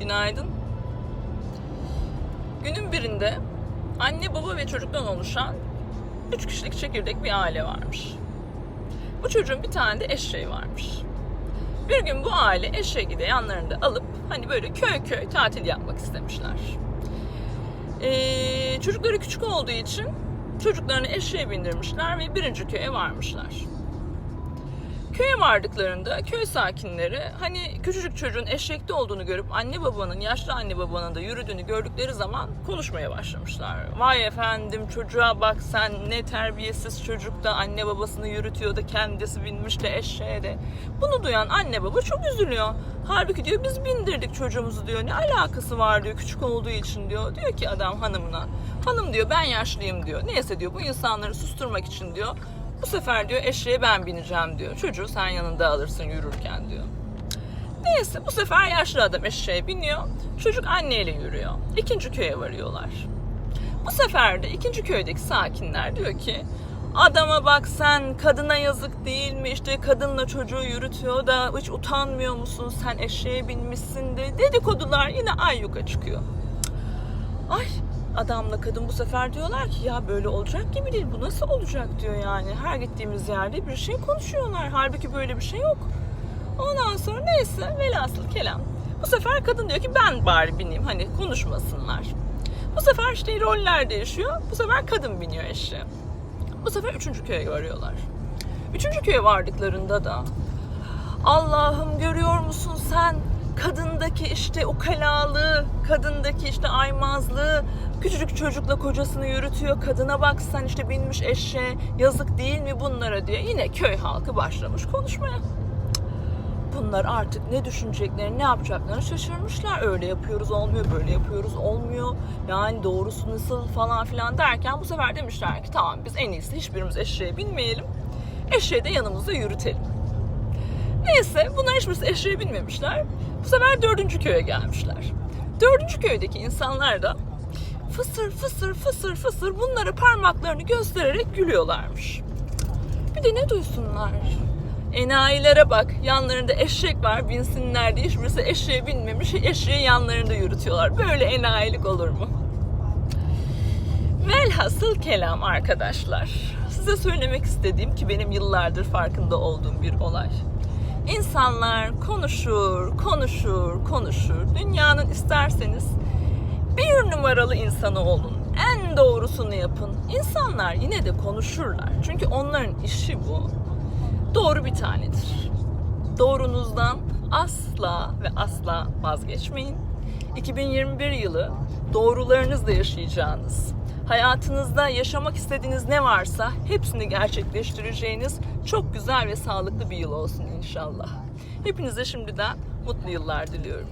Günaydın. Günün birinde anne, baba ve çocuktan oluşan üç kişilik çekirdek bir aile varmış. Bu çocuğun bir tane de eşeği varmış. Bir gün bu aile eşeği de yanlarında alıp hani böyle köy köy tatil yapmak istemişler. Ee, çocukları küçük olduğu için çocuklarını eşeğe bindirmişler ve birinci köye varmışlar. Köye vardıklarında köy sakinleri hani küçücük çocuğun eşekte olduğunu görüp anne babanın, yaşlı anne babanın da yürüdüğünü gördükleri zaman konuşmaya başlamışlar. Vay efendim çocuğa bak sen ne terbiyesiz çocuk da anne babasını yürütüyor da kendisi binmiş de eşeğe de. Bunu duyan anne baba çok üzülüyor. Halbuki diyor biz bindirdik çocuğumuzu diyor. Ne alakası var diyor küçük olduğu için diyor. Diyor ki adam hanımına. Hanım diyor ben yaşlıyım diyor. Neyse diyor bu insanları susturmak için diyor. Bu sefer diyor eşeğe ben bineceğim diyor. Çocuğu sen yanında alırsın yürürken diyor. Neyse bu sefer yaşlı adam eşeğe biniyor. Çocuk anneyle yürüyor. İkinci köye varıyorlar. Bu sefer de ikinci köydeki sakinler diyor ki adama bak sen kadına yazık değil mi işte kadınla çocuğu yürütüyor da hiç utanmıyor musun sen eşeğe binmişsin de dedikodular yine ayyuka çıkıyor. Ay adamla kadın bu sefer diyorlar ki ya böyle olacak gibi değil bu nasıl olacak diyor yani. Her gittiğimiz yerde bir şey konuşuyorlar. Halbuki böyle bir şey yok. Ondan sonra neyse velhasıl kelam. Bu sefer kadın diyor ki ben bari bineyim hani konuşmasınlar. Bu sefer işte roller değişiyor. Bu sefer kadın biniyor eşeğe. Bu sefer üçüncü köye varıyorlar. Üçüncü köye vardıklarında da Allah'ım görüyor musun sen kadındaki işte ukalalığı, kadındaki işte aymazlığı, küçücük çocukla kocasını yürütüyor. Kadına bak sen işte binmiş eşeğe yazık değil mi bunlara diye yine köy halkı başlamış konuşmaya. Bunlar artık ne düşüneceklerini, ne yapacaklarını şaşırmışlar. Öyle yapıyoruz olmuyor, böyle yapıyoruz olmuyor. Yani doğrusu nasıl falan filan derken bu sefer demişler ki tamam biz en iyisi hiçbirimiz eşeğe binmeyelim. Eşeği de yanımızda yürütelim. Neyse bunlar hiçbirisi eşeğe binmemişler. Bu sefer dördüncü köye gelmişler. Dördüncü köydeki insanlar da fısır fısır fısır fısır bunlara parmaklarını göstererek gülüyorlarmış. Bir de ne duysunlar? Enayilere bak yanlarında eşek var binsinler diye hiçbirisi eşeğe binmemiş eşeği yanlarında yürütüyorlar. Böyle enayilik olur mu? Velhasıl kelam arkadaşlar. Size söylemek istediğim ki benim yıllardır farkında olduğum bir olay. İnsanlar konuşur, konuşur, konuşur. Dünyanın isterseniz bir numaralı insanı olun. En doğrusunu yapın. İnsanlar yine de konuşurlar. Çünkü onların işi bu. Doğru bir tanedir. Doğrunuzdan asla ve asla vazgeçmeyin. 2021 yılı doğrularınızla yaşayacağınız, hayatınızda yaşamak istediğiniz ne varsa hepsini gerçekleştireceğiniz çok güzel ve sağlıklı bir yıl olsun inşallah. Hepinize şimdiden mutlu yıllar diliyorum.